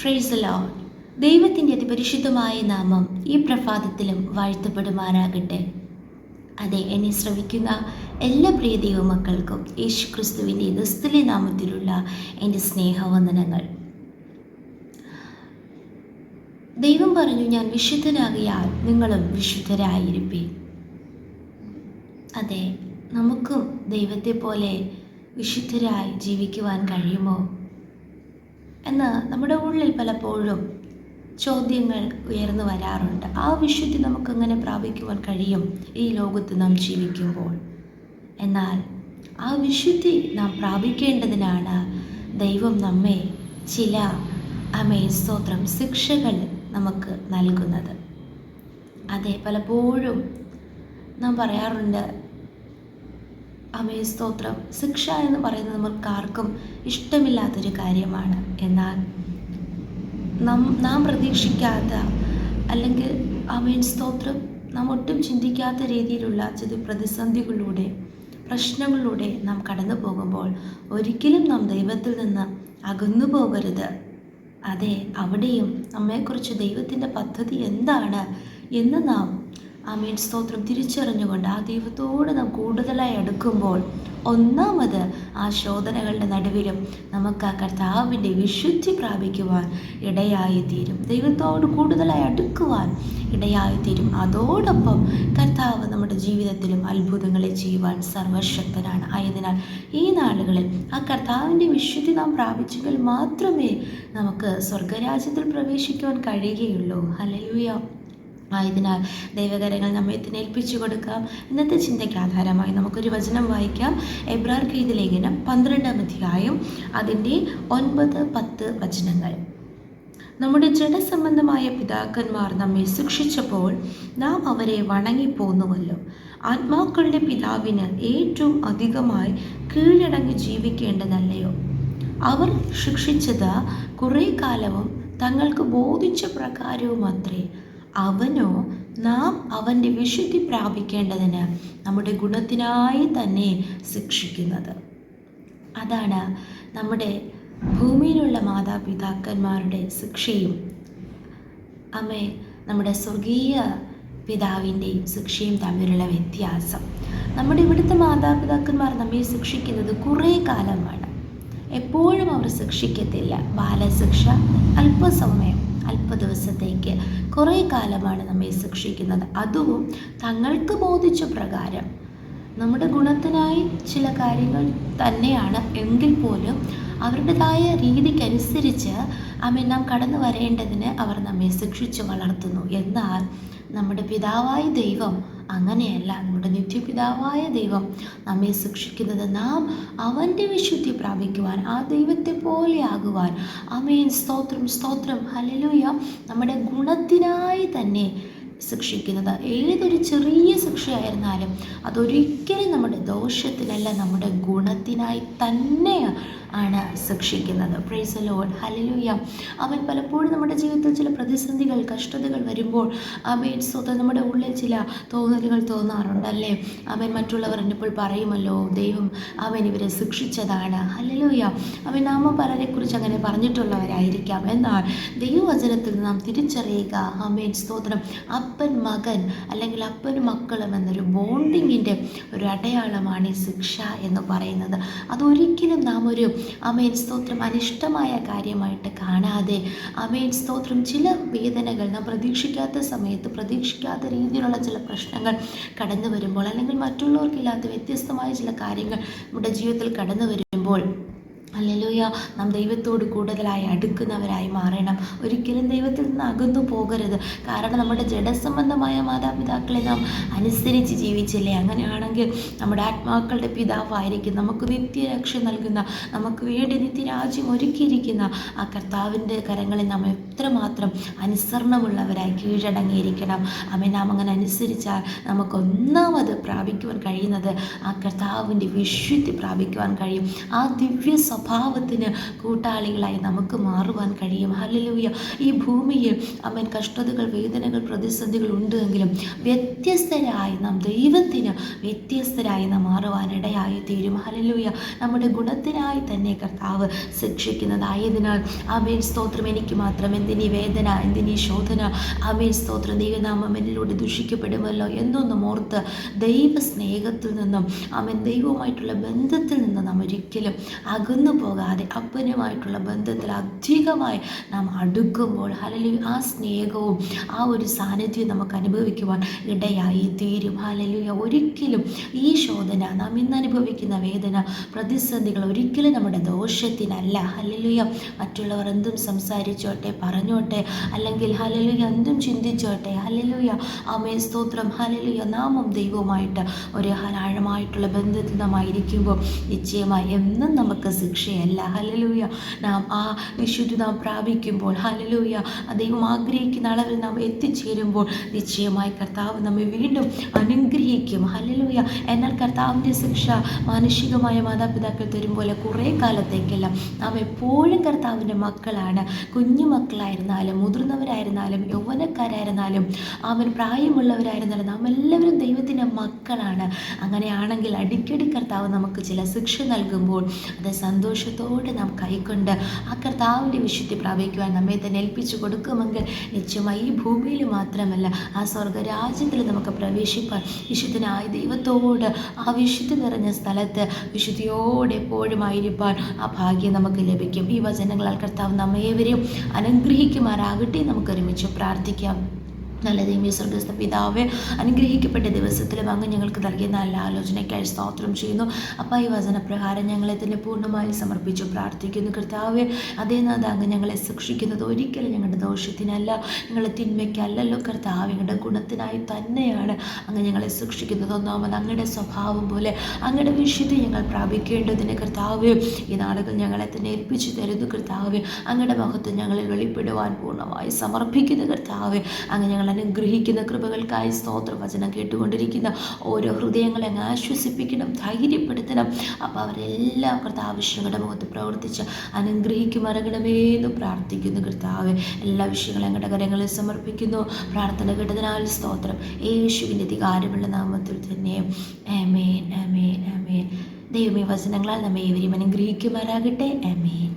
ഫ്രൈസലോ ദൈവത്തിന്റെ അതിപരിശുദ്ധമായ നാമം ഈ പ്രഭാതത്തിലും വാഴ്ത്തപ്പെടുമാറാകട്ടെ. അതെ എന്നെ ശ്രവിക്കുന്ന എല്ലാ പ്രിയ ദൈവമക്കൾക്കും യേശു ക്രിസ്തുവിന്റെ നിസ്തുല്യ നാമത്തിലുള്ള എന്റെ സ്നേഹവന്ദനങ്ങൾ. ദൈവം പറഞ്ഞു ഞാൻ വിശുദ്ധനാകിയാൽ നിങ്ങളും വിശുദ്ധരായിരിപ്പേ അതെ നമുക്കും ദൈവത്തെ പോലെ വിശുദ്ധരായി ജീവിക്കുവാൻ കഴിയുമോ? എന്ന് നമ്മുടെ ഉള്ളിൽ പലപ്പോഴും ചോദ്യങ്ങൾ ഉയർന്നു വരാറുണ്ട്. ആ വിശുദ്ധി നമുക്കെങ്ങനെ പ്രാപിക്കുവാൻ കഴിയും ഈ ലോകത്ത് നാം ജീവിക്കുമ്പോൾ? എന്നാൽ ആ വിശുദ്ധി നാം പ്രാപിക്കേണ്ടതിനാണ് ദൈവം നമ്മെ ചില അമേ സ്തോത്രം ശിക്ഷകൾ നമുക്ക് നൽകുന്നത്. അതെ പലപ്പോഴും നാം പറയാറുണ്ട് അമേ സ്തോത്രം. ശിക്ഷ എന്ന് പറയുന്നത് നമുക്ക് ആർക്കും ഇഷ്ടമില്ലാത്തൊരു കാര്യമാണ്. എന്നാൽ നാം നാം പ്രതീക്ഷിക്കാത്ത അല്ലെങ്കിൽ അമേൻ സ്തോത്രം നാം ഒട്ടും ചിന്തിക്കാത്ത രീതിയിലുള്ള ചില പ്രതിസന്ധികളിലൂടെ പ്രശ്നങ്ങളിലൂടെ നാം കടന്നു പോകുമ്പോൾ ഒരിക്കലും നാം ദൈവത്തിൽ നിന്ന് അകന്നു പോകരുത്. അതെ അവിടെയും നമ്മെക്കുറിച്ച് ദൈവത്തിന്റെ പദ്ധതി എന്താണ് എന്ന് നാം ആമീൻ. സ്തോത്രം. തിരിച്ചറിഞ്ഞുകൊണ്ട് ആ ദൈവത്തോട് നാം കൂടുതലായി അടുക്കുമ്പോൾ ഒന്നാമത് ആ ശോധനകളുടെ നടുവിലും നമുക്ക് ആ കർത്താവിന്റെ വിശുദ്ധി പ്രാപിക്കുവാൻ ഇടയായിത്തീരും. ദൈവത്തോട് കൂടുതലായി അടുക്കുവാൻ ഇടയായിത്തീരും. അതോടൊപ്പം കർത്താവ് നമ്മുടെ ജീവിതത്തിലും അത്ഭുതങ്ങളെ ചെയ്യുവാൻ സർവശക്തനാണ്. ആയതിനാൽ ഈ നാളുകളിൽ ആ കർത്താവിന്റെ വിശുദ്ധി നാം പ്രാപിച്ചെങ്കിൽ മാത്രമേ നമുക്ക് സ്വർഗരാജ്യത്തിൽ പ്രവേശിക്കുവാൻ കഴിയുകയുള്ളൂ. ഹലലുയ ആയതിനാൽ ദൈവകരങ്ങൾ നമ്മെ ഏൽപ്പിച്ചു കൊടുക്കാം. ഇന്നത്തെ ചിന്തയ്ക്ക് ആധാരമായി നമുക്കൊരു വചനം വായിക്കാം. എബ്രാർ കെയ്ത് ലേഖനം പന്ത്രണ്ടാം അധ്യായം അതിന്റെ ഒൻപത് പത്ത് വചനങ്ങൾ. നമ്മുടെ ജഡസംബന്ധമായ പിതാക്കന്മാർ നമ്മെ ശിക്ഷിച്ചപ്പോൾ നാം അവരെ വണങ്ങിപ്പോന്നുവല്ലോ. ആത്മാക്കളുടെ പിതാവിന് ഏറ്റവും അധികമായി കീഴടങ്ങി ജീവിക്കേണ്ടതല്ലയോ? അവർ ശിക്ഷിച്ചത് കുറേ കാലവും തങ്ങൾക്ക് ബോധിച്ച പ്രകാരവും അത്രേ അവനോ നാം അവന്റെ വിശുദ്ധി പ്രാപിക്കേണ്ടതിന് നമ്മുടെ ഗുണത്തിനായി തന്നെ ശിക്ഷിക്കുന്നത്. അതാണ് നമ്മുടെ ഭൂമിയിലുള്ള മാതാപിതാക്കന്മാരുടെ ശിക്ഷയും അമ്മേ നമ്മുടെ സ്വർഗീയ പിതാവിന്റെയും ശിക്ഷയും തമ്മിലുള്ള വ്യത്യാസം. നമ്മുടെ ഇവിടുത്തെ മാതാപിതാക്കന്മാർ നമ്മെ ശിക്ഷിക്കുന്നത് കുറേ കാലമാണ്. എപ്പോഴും അവർ ശിക്ഷിക്കത്തില്ല. ബാലശിക്ഷ അല്പസമയം. അല്പ ദിവസത്തേക്ക് കുറേ കാലമാണ് നമ്മെ ശിക്ഷിക്കുന്നത്. അതും തങ്ങൾക്ക് ബോധിച്ച പ്രകാരം. നമ്മുടെ ഗുണത്തിനായി ചില കാര്യങ്ങൾ തന്നെയാണ്. എങ്കിൽ പോലും അവരുടേതായ രീതിക്കനുസരിച്ച് അമ്മ നാം കടന്നു വരേണ്ടതിന് അവർ നമ്മെ ശിക്ഷിച്ച് വളർത്തുന്നു. എന്നാൽ നമ്മുടെ പിതാവായ ദൈവം അങ്ങനെയല്ല. നമ്മുടെ നിത്യപിതാവായ ദൈവം നമ്മെ ശിക്ഷിക്കുന്നത് നാം അവന്റെ വിശുദ്ധി പ്രാപിക്കുവാൻ ആ ദൈവത്തെ പോലെ ആകുവാൻ. അമേൻ സ്തോത്രം സ്തോത്രം. ഹലലൂയ നമ്മുടെ ഗുണത്തിനായി തന്നെ ശിക്ഷിക്കുന്നത് ഏതൊരു ചെറിയ ശിക്ഷയായിരുന്നാലും അതൊരിക്കലും നമ്മുടെ ദോഷത്തിനല്ല നമ്മുടെ ഗുണത്തിനായി തന്നെ ആണ് സൂക്ഷിക്കുന്നത്. പ്രൈസ് ലോഡ് ഹലലൂയ അവൻ പലപ്പോഴും നമ്മുടെ ജീവിതത്തിൽ ചില പ്രതിസന്ധികൾ കഷ്ടതകൾ വരുമ്പോൾ അവൻ സ്വതം നമ്മുടെ ഉള്ളിൽ ചില തോന്നലുകൾ തോന്നാറുണ്ട് അല്ലേ അവൻ മറ്റുള്ളവർ എന്നിപ്പോൾ പറയുമല്ലോ ദൈവം അവൻ ഇവരെ ശിക്ഷിച്ചതാണ് ഹലലൂയ അവൻ നാമ പലരെക്കുറിച്ച് അങ്ങനെ പറഞ്ഞിട്ടുള്ളവരായിരിക്കാം. എന്നാൽ ദൈവവചനത്തിൽ നാം തിരിച്ചറിയുക അമേൻ സ്തോത്രം അപ്പൻ മകൻ അല്ലെങ്കിൽ അപ്പനും മക്കളും എന്നൊരു ബോണ്ടിങ്ങിന്റെ ഒരു അടയാളമാണ് ഈ ശിക്ഷ എന്ന് പറയുന്നത്. അതൊരിക്കലും നാം ഒരു അമേൻ സ്തോത്രം. അനിഷ്ടമായ കാര്യമായിട്ട് കാണാതെ അമേൻ സ്തോത്രം. ചില വേദനകൾ നാം പ്രതീക്ഷിക്കാത്ത സമയത്ത് പ്രതീക്ഷിക്കാത്ത രീതിയിലുള്ള ചില പ്രശ്നങ്ങൾ കടന്നു വരുമ്പോൾ അല്ലെങ്കിൽ മറ്റുള്ളവർക്കില്ലാത്ത വ്യത്യസ്തമായ ചില കാര്യങ്ങൾ നമ്മുടെ ജീവിതത്തിൽ കടന്നു വരുമ്പോൾ അല്ലല്ലോയ നാം ദൈവത്തോട് കൂടുതലായി അടുക്കുന്നവരായി മാറണം. ഒരിക്കലും ദൈവത്തിൽ നിന്ന് അകന്നു പോകരുത്. കാരണം നമ്മുടെ ജഡസംബന്ധമായ മാതാപിതാക്കളെ നാം അനുസരിച്ച് ജീവിച്ചില്ലേ? അങ്ങനെയാണെങ്കിൽ നമ്മുടെ ആത്മാക്കളുടെ പിതാവായിരിക്കും. നമുക്ക് നിത്യരക്ഷ നൽകുന്ന നമുക്ക് വേണ്ടി നിത്യരാജ്യം ഒരുക്കിയിരിക്കുന്ന ആ കർത്താവിന്റെ കരങ്ങളിൽ നാം എത്രമാത്രം അനുസരണമുള്ളവരായി കീഴടങ്ങിയിരിക്കണം. അമ്മ നാം അങ്ങനെ അനുസരിച്ചാൽ നമുക്ക് ഒന്നാമത് പ്രാപിക്കുവാൻ കഴിയുന്നത് ആ കർത്താവിന്റെ വിശുദ്ധി പ്രാപിക്കുവാൻ കഴിയും. ആ ദിവ്യ സ്വഭാവത്തിന് കൂട്ടാളികളായി നമുക്ക് മാറുവാൻ കഴിയും. ഹല്ലേലൂയ. ഈ ഭൂമിയിൽ അമ്മൻ കഷ്ടതകൾ വേദനകൾ പ്രതിസന്ധികൾ ഉണ്ടെങ്കിലും വ്യത്യസ്തരായി നാം ദൈവത്തിന് വ്യത്യസ്തരായി നാം മാറുവാനിടയായി തീരും. ഹല്ലേലൂയ. നമ്മുടെ ഗുണത്തിനായി തന്നെ കർത്താവ് ശിക്ഷിക്കുന്നതായതിനാൽ അമേൻ സ്തോത്രം. എനിക്ക് മാത്രം എന്തിനീ വേദന എന്തിനീ ശോധന? അമേൻ സ്തോത്രം. ദൈവനാമം എന്നിലൂടെ ദുഷിക്കപ്പെടുമല്ലോ എന്നൊന്നും ഓർത്ത് ദൈവ സ്നേഹത്തിൽ നിന്നും ആമേൻ ദൈവവുമായിട്ടുള്ള ബന്ധത്തിൽ നിന്ന് നാം ഒരിക്കലും അകന്നു പോകാതെ അപ്പനുമായിട്ടുള്ള ബന്ധത്തിൽ അധികമായി നാം അടുക്കുമ്പോൾ ഹലലു ആ സ്നേഹവും ആ ഒരു സാന്നിധ്യം നമുക്ക് അനുഭവിക്കുവാൻ ഇടയായി തീരും. ഹലലുയ ഒരിക്കലും ഈ ശോധന നാം ഇന്ന് അനുഭവിക്കുന്ന വേദന പ്രതിസന്ധികൾ ഒരിക്കലും നമ്മുടെ ദോഷത്തിനല്ല. ഹലലുയ മറ്റുള്ളവർ എന്തും സംസാരിച്ചോട്ടെ പറഞ്ഞോട്ടെ അല്ലെങ്കിൽ ഹലലുയ എന്തും ചിന്തിച്ചോട്ടെ ഹലലുയ ആമേ സ്തോത്രം. ഹലലുയ നാമം ദൈവവുമായിട്ട് ഒരു ആഴമായിട്ടുള്ള ബന്ധത്തിൽ നാം ആയിരിക്കുമ്പോൾ നിശ്ചയമായി എന്നും നമുക്ക് ശിക്ഷയല്ല ഹലലൂയ നാം ആ വിശുദ്ധി നാം പ്രാപിക്കുമ്പോൾ ഹലലൂയ ദൈവം ആഗ്രഹിക്കുന്ന അളവിൽ നാം എത്തിച്ചേരുമ്പോൾ നിശ്ചയമായി കർത്താവ് നമ്മെ വീണ്ടും അനുഗ്രഹിക്കും. ഹലലൂയ എന്നാൽ കർത്താവിന്റെ ശിക്ഷ മാനുഷികമായ മാതാപിതാക്കൾ തരും പോലെ കുറേ കാലത്തേക്കല്ല നാം എപ്പോഴും കർത്താവിന്റെ മക്കളാണ്. കുഞ്ഞു മക്കളായിരുന്നാലും മുതിർന്നവരായിരുന്നാലും യൗവനക്കാരായിരുന്നാലും അവൻ പ്രായമുള്ളവരായിരുന്നാലും നാം എല്ലാവരും ദൈവത്തിന്റെ മക്കളാണ്. അങ്ങനെയാണെങ്കിൽ അടിക്കടി കർത്താവ് നമുക്ക് ചില ശിക്ഷ നൽകുമ്പോൾ അത് സന്തോഷത്തോടെ നാം കൈക്കൊണ്ട് ആ കർത്താവിന്റെ വിശുദ്ധി പ്രാപിക്കുവാൻ നമ്മെ തന്നെ ഏൽപ്പിച്ചു കൊടുക്കുമെങ്കിൽ നിശ്ചയമായി ഈ ഭൂമിയിൽ മാത്രമല്ല ആ സ്വർഗരാജ്യത്തിൽ നമുക്ക് പ്രവേശിപ്പാൻ വിശുദ്ധനായ ദൈവത്തോട് ആ വിശുദ്ധി നിറഞ്ഞ സ്ഥലത്ത് വിശുദ്ധിയോടെ എപ്പോഴും ആയിരിക്കാൻ ആ ഭാഗ്യം നമുക്ക് ലഭിക്കും. ഈ വചനങ്ങളാൽ കർത്താവ് നമ്മേവരെയും അനുഗ്രഹിക്കുമാറാകട്ടെ നമുക്ക് ഒരുമിച്ച് പ്രാർത്ഥിക്കാം. നല്ല ദൈവമേ സ്വർഗസ്ഥ പിതാവെ അനുഗ്രഹിക്കപ്പെട്ട ദിവസത്തിലും അങ്ങ് ഞങ്ങൾക്ക് നൽകിയ നല്ല ആലോചനയ്ക്കായി സ്തോത്രം ചെയ്യുന്നു. അപ്പം ഈ വചനപ്രകാരം ഞങ്ങളെ തന്നെ പൂർണമായി സമർപ്പിച്ചു പ്രാർത്ഥിക്കുന്നു. കർത്താവെ അതേ നാഥ അങ്ങ് ഞങ്ങളെ ശിക്ഷിക്കുന്നത് ഒരിക്കലും ഞങ്ങളുടെ ദോഷത്തിനല്ല ഞങ്ങളുടെ തിന്മയ്ക്കല്ലല്ലോ. കർത്താവ് ഞങ്ങളുടെ ഗുണത്തിനായി തന്നെയാണ് അങ്ങ് ഞങ്ങളെ ശിക്ഷിക്കുന്നത് ഒന്നാമത് അങ്ങയുടെ സ്വഭാവം പോലെ അങ്ങയുടെ വിശുദ്ധി ഞങ്ങൾ പ്രാപിക്കേണ്ടതിന് കർത്താവ് ഈ നാളുകൾ ഞങ്ങളെ തന്നെ ഏൽപ്പിച്ചു തരുന്നു. കർത്താവ് അങ്ങയുടെ മഹത്വം ഞങ്ങളിൽ വെളിപ്പെടുവാൻ പൂർണമായി സമർപ്പിക്കുന്നു. കർത്താവ് അങ്ങ് ഞങ്ങൾ അനുഗ്രഹിക്കുന്ന കൃപകൾക്കായി സ്തോത്ര വചനം കേട്ടുകൊണ്ടിരിക്കുന്ന. ഓരോ ഹൃദയങ്ങളെ അങ്ങ് ആശ്വസിപ്പിക്കണം ധൈര്യപ്പെടുത്തണം. അപ്പോൾ അവരെല്ലാം കർത്താവ് ആവശ്യങ്ങളുടെ മുഖത്ത് പ്രവർത്തിച്ച് അനുഗ്രഹിക്കുമറങ്ങണമേ എന്ന് പ്രാർത്ഥിക്കുന്നു കർത്താവ്. എല്ലാ വിഷയങ്ങളും ഞങ്ങളുടെ കരങ്ങളിൽ സമർപ്പിക്കുന്നു. പ്രാർത്ഥന കേട്ടതിനാൽ സ്തോത്രം. യേശുവിന്റെ അധികാരമുള്ള നാമത്തിൽ തന്നെ. അമേൻ അമേൻ അമേൻ ദൈവമേ വചനങ്ങളാൽ നമ്മെ ഏവരെയും അനുഗ്രഹിക്കുമാറാകട്ടെ. ആമേൻ.